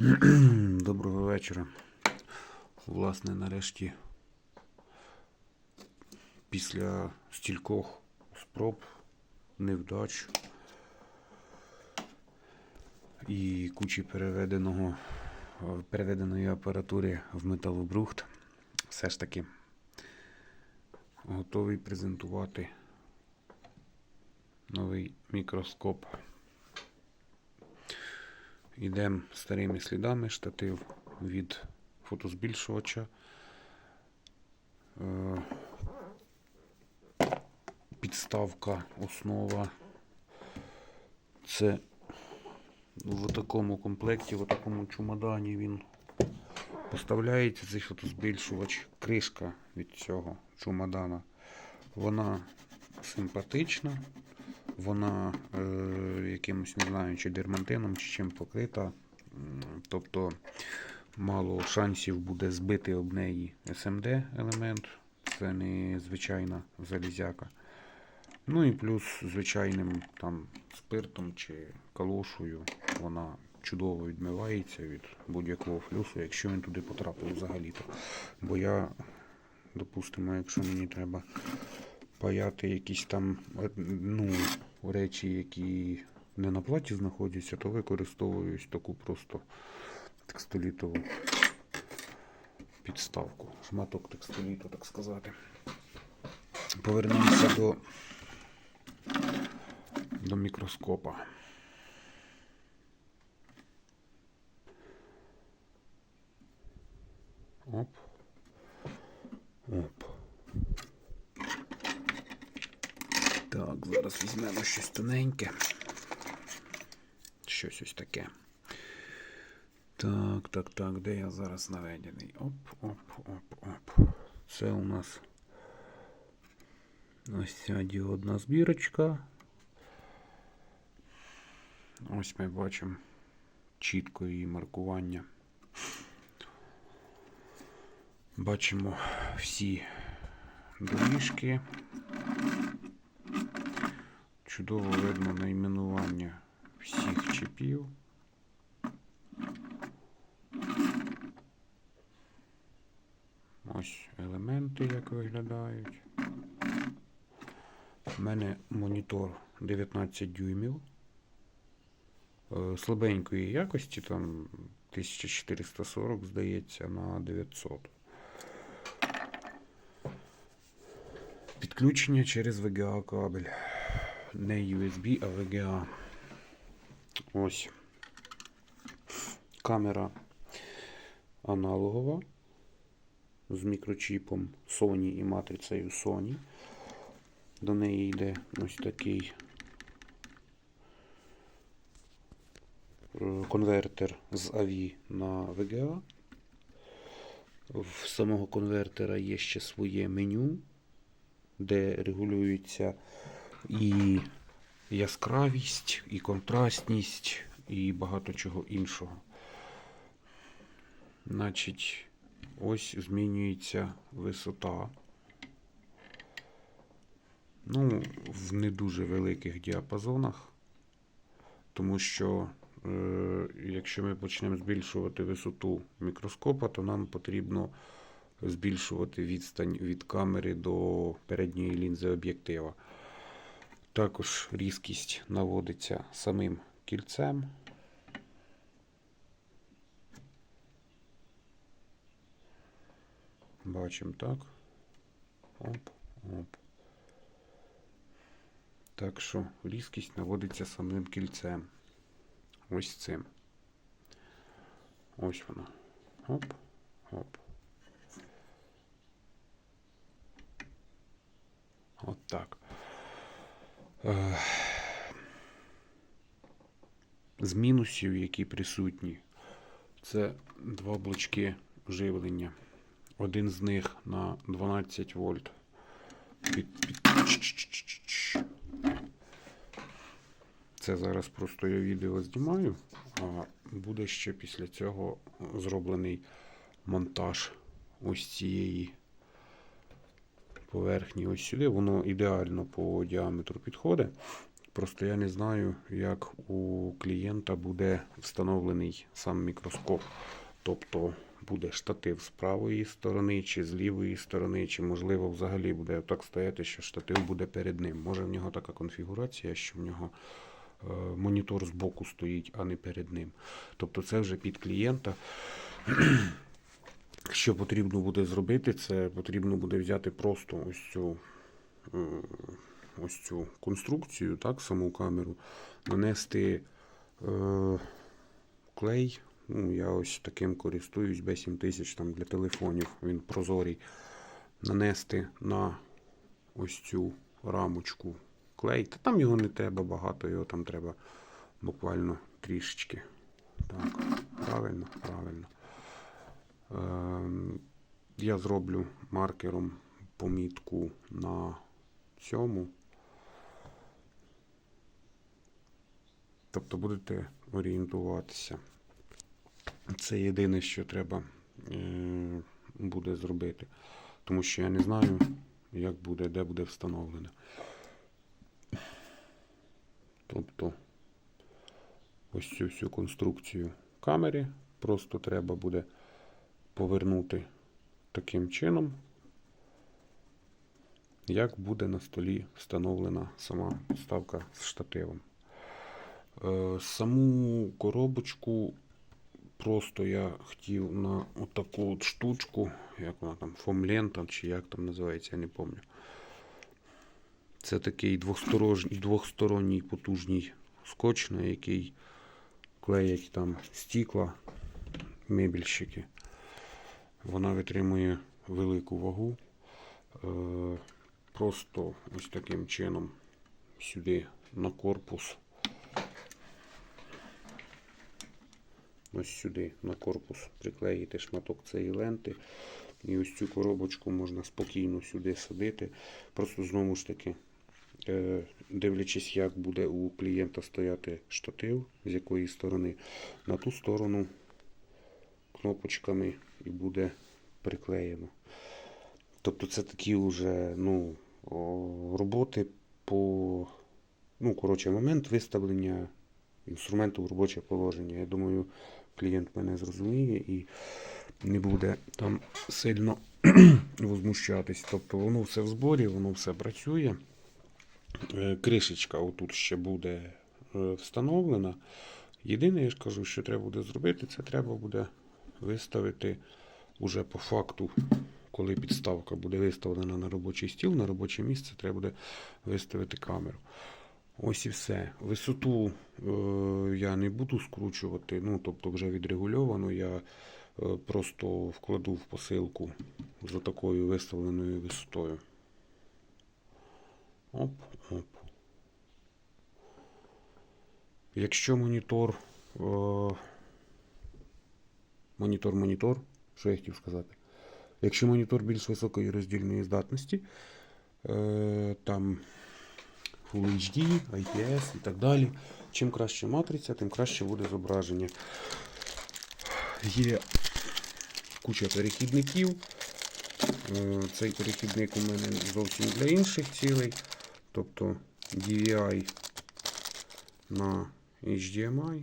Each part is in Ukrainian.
Доброго вечора. Власне, нарешті, після стількох спроб, невдач і кучі переведеного, переведеної апаратури в металобрухт, все ж таки готовий презентувати новий мікроскоп. Йдемо старими слідами, штатив від фотозбільшувача. Е, Підставка, основа. Це в такому комплекті, в такому чумодані він поставляється цей фотозбільшувач. Кришка від цього чумодана. Вона симпатична. Вона е, якимось, не знаю, чи дермантином, чи чим покрита. Тобто мало шансів буде збити об неї SMD елемент. Це не звичайна залізяка. Ну і плюс звичайним там спиртом чи калошою вона чудово відмивається від будь-якого флюсу, якщо він туди потрапив взагалі-то. Бо я, допустимо, якщо мені треба паяти якісь там е, ну, речі, які не на платі знаходяться, то використовую таку просто текстолітову підставку. Шматок текстоліту, так сказати. Повернемося до, до мікроскопа. Оп. Оп. Так, зараз візьмемо щось тоненьке. Щось ось таке. Так, так, так, де я зараз наведений? Оп, оп, оп, оп. Це у нас ось ця діодна збірочка. Ось ми бачимо чітко її маркування. Бачимо всі доріжки. Чудово видно найменування всіх чіпів. Ось елементи, як виглядають. У мене монітор 19 дюймів. Е, Слабенької якості, там 1440, здається, на 900. Підключення через VGA кабель. Не USB, а VGA. Ось. Камера аналогова з мікрочіпом Sony і матрицею Sony. До неї йде ось такий е, конвертер з AVI на VGA. В самого конвертера є ще своє меню, де регулюється і яскравість, і контрастність, і багато чого іншого. Значить, ось змінюється висота. Ну, в не дуже великих діапазонах, тому що е, якщо ми почнемо збільшувати висоту мікроскопа, то нам потрібно збільшувати відстань від камери до передньої лінзи об'єктива. Також різкість наводиться самим кільцем. Бачимо так. Оп, оп. Так що різкість наводиться самим кільцем. Ось цим. Ось воно. Оп, оп. От так. З мінусів, які присутні, це два блочки живлення. Один з них на 12 вольт. Це зараз просто я відео знімаю, а буде ще після цього зроблений монтаж ось цієї поверхні ось сюди. Воно ідеально по діаметру підходить. Просто я не знаю, як у клієнта буде встановлений сам мікроскоп. Тобто буде штатив з правої сторони, чи з лівої сторони, чи можливо взагалі буде так стояти, що штатив буде перед ним. Може в нього така конфігурація, що в нього е, монітор збоку стоїть, а не перед ним. Тобто це вже під клієнта. Що потрібно буде зробити, це потрібно буде взяти просто ось цю, ось цю конструкцію, так, саму камеру, нанести е, клей. Ну, я ось таким користуюсь B7000 там, для телефонів, він прозорий. Нанести на ось цю рамочку клей. Та там його не треба багато, його там треба буквально трішечки. Так, правильно, правильно. Ем, Я зроблю маркером помітку на цьому. Тобто будете орієнтуватися. Це єдине, що треба е, буде зробити. Тому що я не знаю, як буде, де буде встановлене. Тобто ось цю всю конструкцію камери просто треба буде повернути таким чином, як буде на столі встановлена сама вставка з штативом. Е, Саму коробочку просто я хотів на отаку от штучку, як вона там, фомлента, чи як там називається, я не пам'ятаю. Це такий двохсторонній потужний скотч, на який клеять там стікла, мебельщики. Вона витримує велику вагу. Е, Просто ось таким чином сюди на корпус. Ось сюди на корпус приклеїти шматок цієї ленти. І ось цю коробочку можна спокійно сюди садити. Просто знову ж таки, е, дивлячись, як буде у клієнта стояти штатив, з якої сторони, на ту сторону кнопочками і буде приклеєно. Тобто це такі вже ну, роботи по ну, коротше, момент виставлення інструменту в робоче положення. Я думаю, клієнт мене зрозуміє і не буде там сильно возмущатись. Тобто воно все в зборі, воно все працює. Е, Кришечка отут ще буде е, встановлена. Єдине, я ж кажу, що треба буде зробити, це треба буде виставити уже по факту, коли підставка буде виставлена на робочий стіл, на робоче місце, треба буде виставити камеру. Ось і все. Висоту е, я не буду скручувати, ну тобто вже відрегульовано. Я е, просто вкладу в посилку з такою виставленою висотою. Оп, оп. Якщо монітор. Е, монітор, монітор, що я хотів сказати. Якщо монітор більш високої роздільної здатності, е, там Full HD, IPS і так далі. Чим краще матриця, тим краще буде зображення. Є куча перехідників. Е, Цей перехідник у мене зовсім для інших цілей. Тобто DVI на HDMI.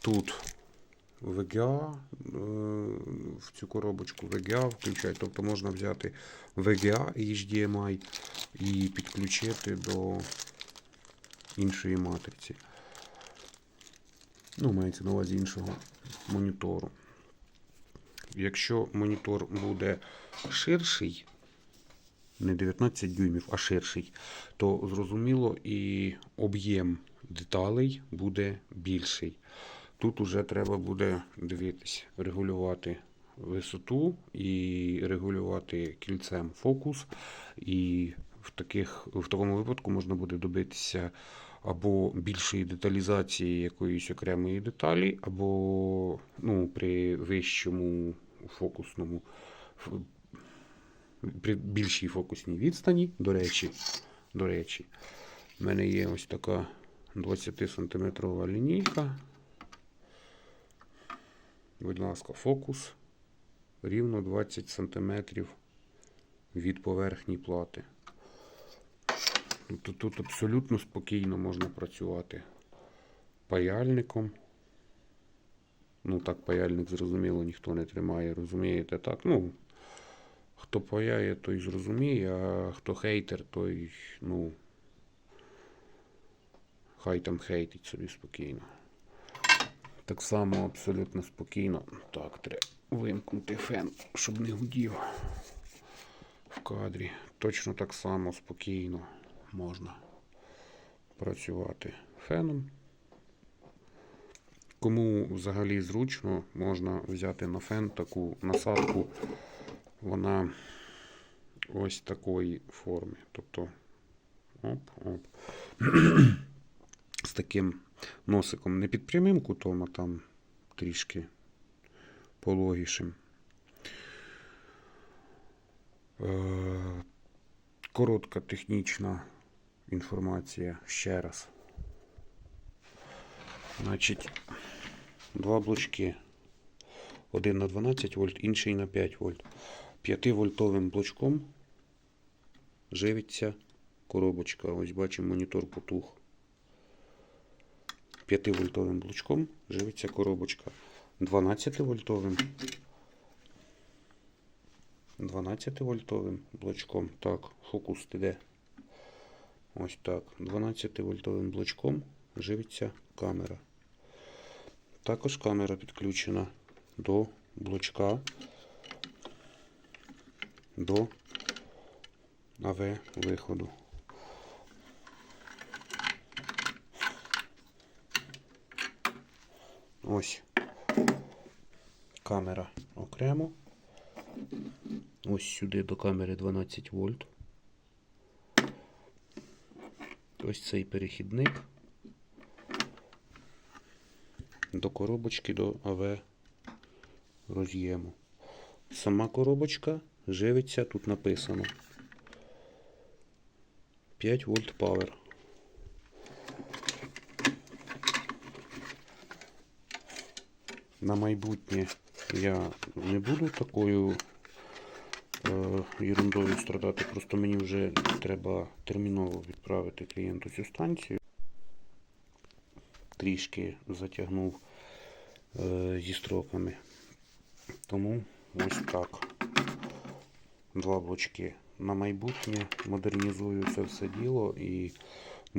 Тут VGA е, в цю коробочку VGA включають. Тобто можна взяти VGA HDMI і підключити до іншої матриці. Ну, мається на увазі іншого монітору. Якщо монітор буде ширший, не 19 дюймів, а ширший, то зрозуміло і об'єм деталей буде більший. Тут уже треба буде дивитись, регулювати висоту і регулювати кільцем фокус. І в, таких, в такому випадку можна буде добитися або більшої деталізації якоїсь окремої деталі, або ну, при вищому фокусному, при більшій фокусній відстані, до речі, до речі, в мене є ось така 20 сантиметрова лінійка. Будь ласка, фокус рівно 20 см від поверхні плати. Тобто тут абсолютно спокійно можна працювати паяльником. Ну так, паяльник зрозуміло, ніхто не тримає, розумієте, так? Ну, хто паяє, той зрозуміє, а хто хейтер, той, ну, хай там хейтить собі спокійно. Так само абсолютно спокійно. Так, треба вимкнути фен, щоб не гудів в кадрі. Точно так само спокійно можна працювати феном. Кому взагалі зручно, можна взяти на фен таку насадку. Вона ось такої форми. Тобто оп-оп. З таким носиком не під прямим кутом, а там трішки пологішим. Е, Коротка технічна інформація ще раз. Значить, два блочки. Один на 12 вольт, інший на 5 вольт. 5-вольтовим блочком живиться коробочка. Ось бачимо, монітор потух. 5-вольтовим блочком живиться коробочка. 12-вольтовим 12-вольтовим блочком. Так, фокус іде. Ось так. 12-вольтовим блочком живиться камера. Також камера підключена до блочка до АВ Ось камера окремо. Ось сюди до камери 12 вольт. Ось цей перехідник до коробочки до АВ роз'єму. Сама коробочка живиться, тут написано 5 вольт павер. На майбутнє я не буду такою е, ерундою страдати, просто мені вже треба терміново відправити клієнту цю станцію. Трішки затягнув е, зі строками. Тому ось так. Два блочки. На майбутнє модернізую це все діло і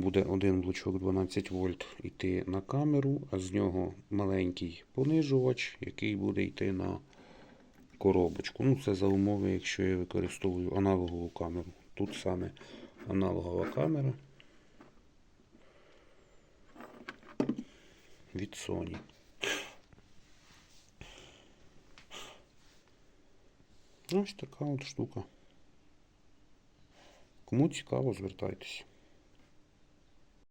буде один блочок 12 вольт йти на камеру, а з нього маленький понижувач, який буде йти на коробочку. Ну, це за умови, якщо я використовую аналогову камеру. Тут саме аналогова камера від Sony. Ось така от штука. Кому цікаво, звертайтеся.